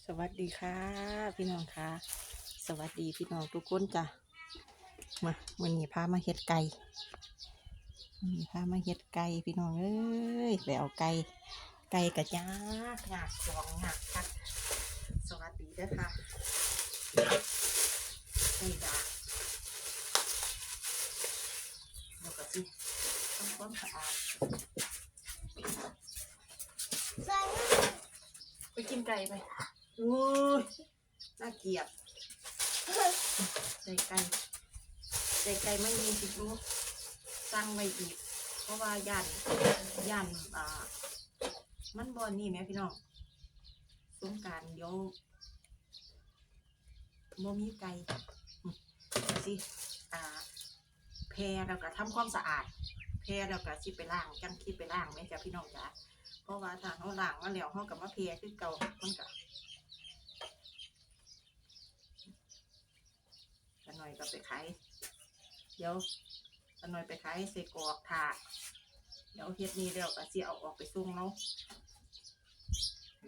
สวัสดีค่ะพี่น้องค่ะ สวัสดีพี่น้องทุกคนจ้ะมาวันนี้พามาเฮ็ดไก่วันนี้พามาเฮ็ดไก่พี่น้องเอ้ยไปเอาไก่ไก่กระยากหยากสองหยากคักสวัสดีเด้อค่ะไก่ยากเดี๋ยวก็สิทำความสะอาดไปกินไก่ไป อู้ยน่าเกลียดใจไก่ใจไก่ไม่มีสิรู้สร้างไว้อีก เพราะว่าย่านย่านอ่า มันบอนนี่แหมพี่น้องสงการเดี๋ยวโมมีไก่สิอ่าแพรแล้วก็ทำความสะอาด แพรแล้วก็สิไปล้างจังคิดไปล้างแม่จ้ะพี่น้องจ้ะเพราะว่าถ้าเขาล้างมาแล้วเขากับมาแพรคือเก่ามันก็ นหน่อยก็ไปขายเดี๋ยวกันหน่อยไปขายใส่กรอกถาดเดี๋ยวเฮ็ดนี้แล้วก็สิเอาออกไปส่งเนาะ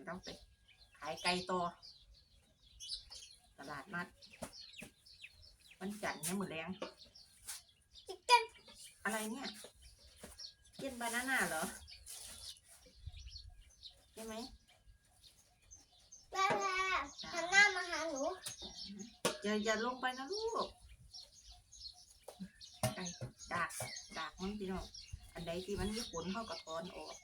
ต้องไปขายไก่ต่อตลาดนัดวันจันทร์เนี่ยหมดแรงอะไรเนี่ยกินบานาน่าเหรอใช่ไหมแม่แม่หันหน้ามาหาหนู อย่าอย่าลงไปนะลูกไก่ดากดากมันพี่น้องอันใดที่มันมีขนเข้ากับถอนออก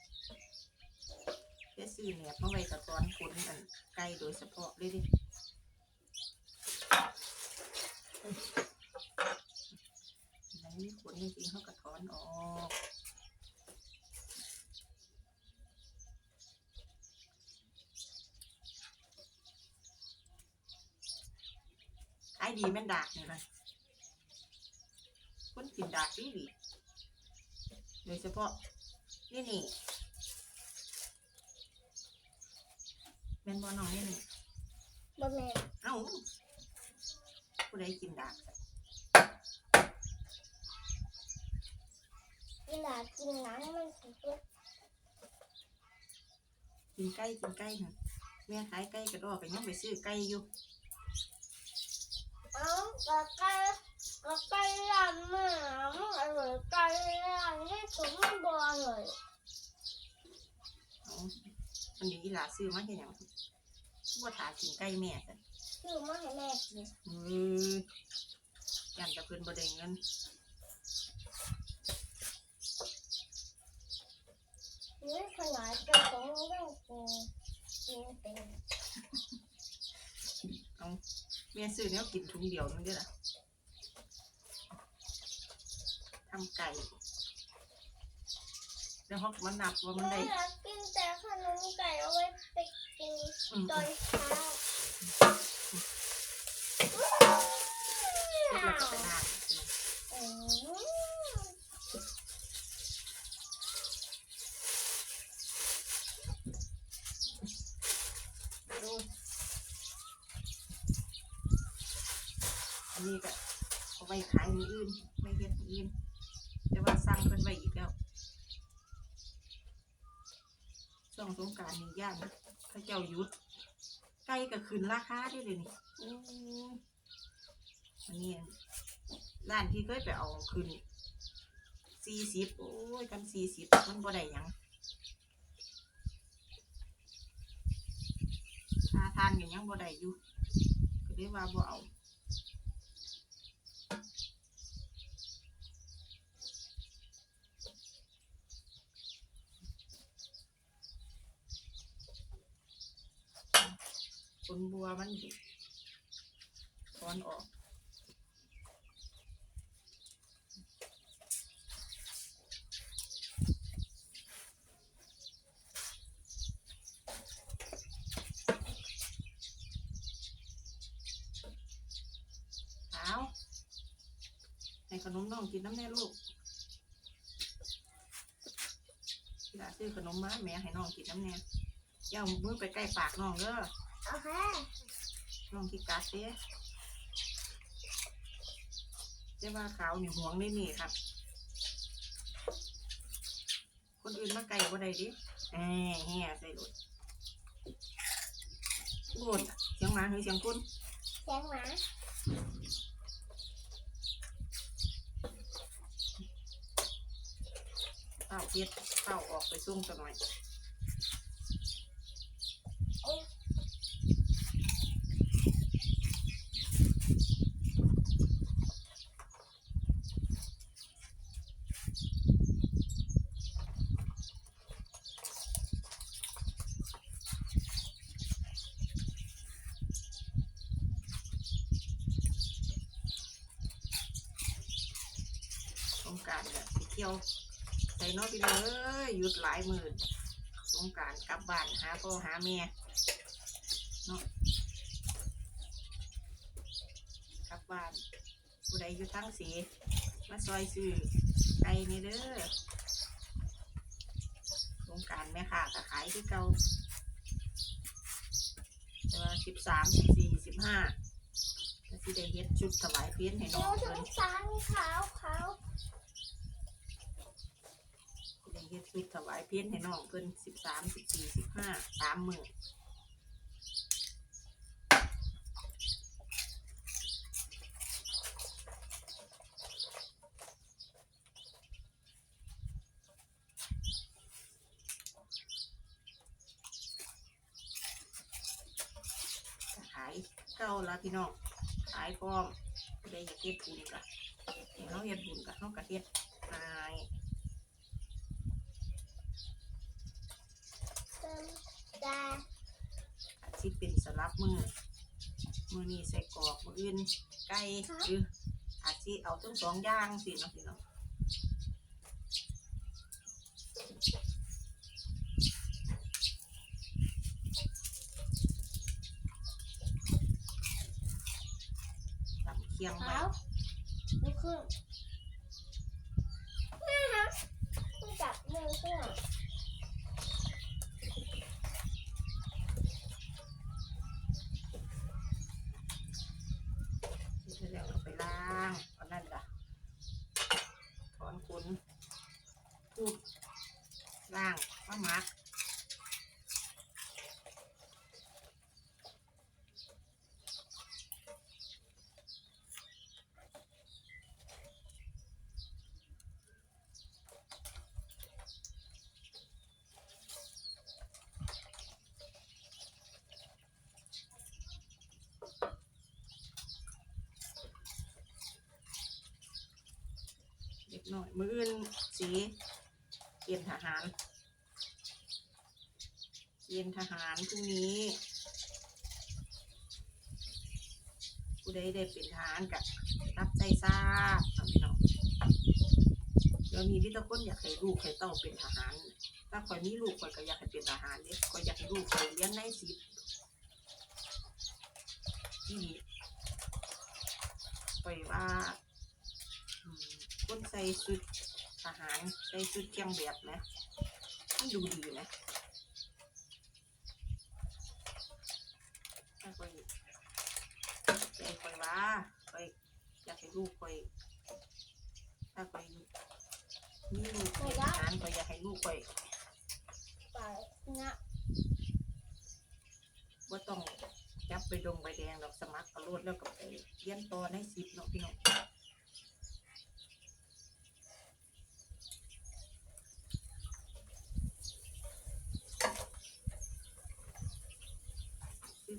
เพื่อซื้อเนี่ยเพราะไว้กับถอนขนอันไก่โดยเฉพาะเลยดิอันไหนมีขนจริงๆเข้ากับถอนออกายดีแม่นดากนี่เลยคนกินดากดีดีโดยเฉพาะนี่นี่แม่นบอน้องนี่นี่บ่แม่เอ้าผู้ใดกินดากเวลากินหนังมันสิเจ็บกินไก่กินไก่ค่ะแม่ขายไก่กระดอกก็ยังไปซื้อไก่อยู่เอ้าก็ไก่ก็ไก่ย่างแม่มันอร่อยไก่ย่างนี่ผมมันบ่อร่อยเอาอันนี้อีหลาซื้อมาเห็นยังว่าถากินไก่แม่กันซื้อมาให้แม่กินเออยันจะเพิ่นบ่ได้เงินนี่ขนาดเจ้าของยังกินกินเป็นเอา แม่ซื้อแล้วกินถุงเดียวนึงเด้อล่ะทำไก่ แล้วเขาก็มานับว่ามันแม่ได้อยากกินแต่ขนมไก่เอาไว้ไปกินอืมตอนเช้าเฮ็ดแล้วก็ไปล้าง อืม โอ้ยอั นี้ก็เอาไว้ขายมืออื่นไม่เฮ็ดมืออื่นแต่ว่าสั่งเพิ่นไว้อีกแล้วช่วงสงกรารนี่ย่านพระเจ้าหยุดไก่ก็ขึ้นราคาได้เลยนี่อืมอันนี้ร้านที่เคยไปเอาขึ้นสี่สิบโอ้ยกันสี่สิบมันบ่ได้หยังค่าทานก็ยังบ่ได้อยู่ก็เลยว่าบ่เอา ลบัวมันถอนออกขาให้ขนมน้องกินน้ำแน่ลูกพี่ลาซื้อขนมมาแม่ให้น้องกินน้ำแน่อย่ามือไปใกล้ปากน้องเด้อ โอเคลองที่กัดเด้เจ้ว่าขาวนี่ห่วงได้นี่ครับ คนอื่นมาไกลบ่ได้ดิแหมแห่ใส่รถโกรธเสียงหมาหรือเสียงคนเสียงหมาเป้าเพียเป้าออกไปซุ่มกันหน่อย งการเนี่ยไปเที่ยวใส่นอพี่น้องเอ้ยหยุดหลายหมื่นสงการกลับบ้านหาพ่อหาแม่เนาะกลับบ้านผู้ใดอยู่ทั้งสีมาซอยซื้อไก่นี่เด้อสงการแม่ค่ะก็ขายที่เก่าแต่ว่าสิบสามสิบสี่สิบห้าก็สิได้เฮ็ดชุดถวายเพี้ยนให้น้องเพิ่นงสารขาวขาว ได้ เฮ็ดชุดถวายเพี้ยนให้น้องเพิ่นสิบสามสิบสี่สิบห้าสามหมื่นขายเก้าละพี่น้องขายพร้อมได้อยากเฮ็ดบุญกะเห็นเขาเฮ็ดบุญกะเขากะเฮ็ดขาย เติมดาอาจสิเป็นสลับมือมือนี้ใส่กรอกมืออื่นไก่หรืออาจสิเอาทั้งสองอย่างสิเนาะพี่น้องตำเคียงไว้ขาวลุกขึ้นแม่ฮะไม่จับมือขึ้นที่แล้วเราไปล้างเอานั่นล่ะถอนขนพูด ล้างมะมักเด็กหน่อยมืออื่นสีเกณฑ์ทหาร ณฑ์ทหารพรุ่งนี้ผู้ใดได้เป็นทหารกับรับใจทราบพี่น้องเดี๋ยวนี้พี่ตะคนอยากให้ลูกให้เต้าเป็นทหาร ถ้าคอยมีลูกคอยก็อยากให้เป็นทหารเนี่ยคอยอยากให้ลูกคอยเรียนในสิบที่คอยว่าอืมคนใส่ชุดทหารใส่ชุดเครื่องแบบนะมันดูดีนะถ้าคอยใจ คอยว่าคอยอยากให้ลูกคอยถ้าคอยมีลูกเป็นทารคอยอยากให้ลูกคอยไปนะว่าต้องจับไปดงใบแดงดอกสมัครกระโดดแล้วก็ไปเรียนต่อในสิบเนาะพี่น้อง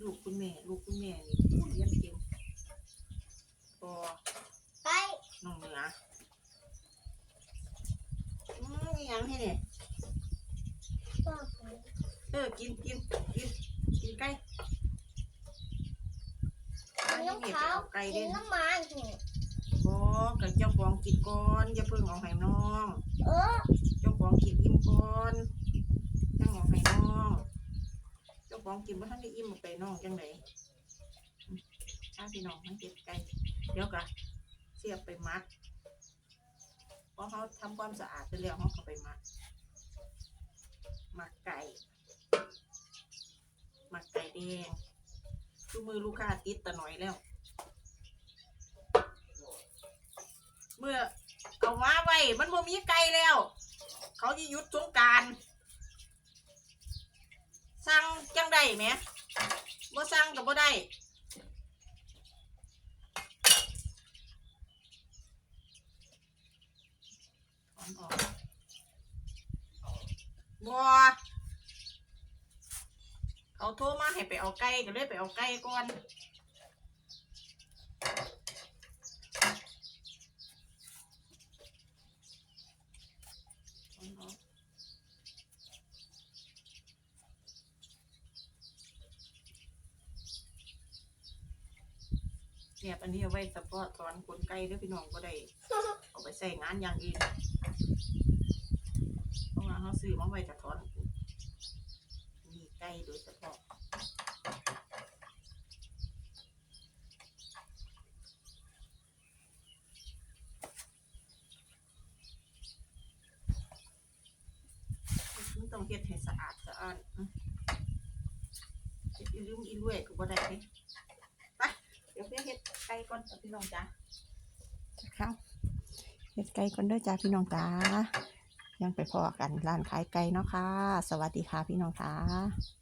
ลูกคุณแม่ ลูกคุณแม่นี่เรียนเก่งพอ ไป น้องเหนืออืมอห ยังให้เนี่ยต่อไปเออกินกินกินกินไก่อันนี้น้องเมียไปขาวเอาไก่กิเด่นนน้ำมันนี่บอกกับเจ้าของกินก่อนอย่าเพิ่งเอาให้น้อง เออ เจ้าของกินอิ่มก่อนจังเอาให้น้อง เจ้าของกินบ่ทันได้อิ่มเอาไปน้องจังไดอืมถ้าพี่น้องทั้งเก็บไก่เดี๋ยวกะเสียบไปมัดพ อเขาทำความสะอาดไปแล้วเขาก็ไปมัดหมักไก่หมักไก่แดงดูมือลูกค้าติดตะหน่อยแล้ว เมื่อเอามาไว้มันบ่มีไก่แล้ว เขาจะยุดสงการสั่งจังได้ไหมบ่สั่งก็บ่ได้ถอนออก บัวเขาโทรมาให้ไปเอาไก่ก็เลยไปเอาไก่ก่อนเนี่ยอันนี้เอาไว้เฉพาะถอนขนไก่เด้วยพี่น้องก็ได้ เอาไปใส่งานอย่างอื่น เพราะว่าเขาซื้อมาไว้จะถอนมีไก่โดยเฉพาะต้องเฮ็ดให้สะอาดสะอาดอืมเฮ็ดอีลืมอีรวยก็บ่ได้เด้ไปเดี๋ยวเพื่อเฮ็ดไก่ก่อนพี่น้องจ้ะข้าวเฮ็ดไก่ก่อนเด้อจ้าพี่น้องจ้า ยังไปพอกันร้านขายไก่เนาะค่ะ สวัสดีค่ะพี่น้องค่ะ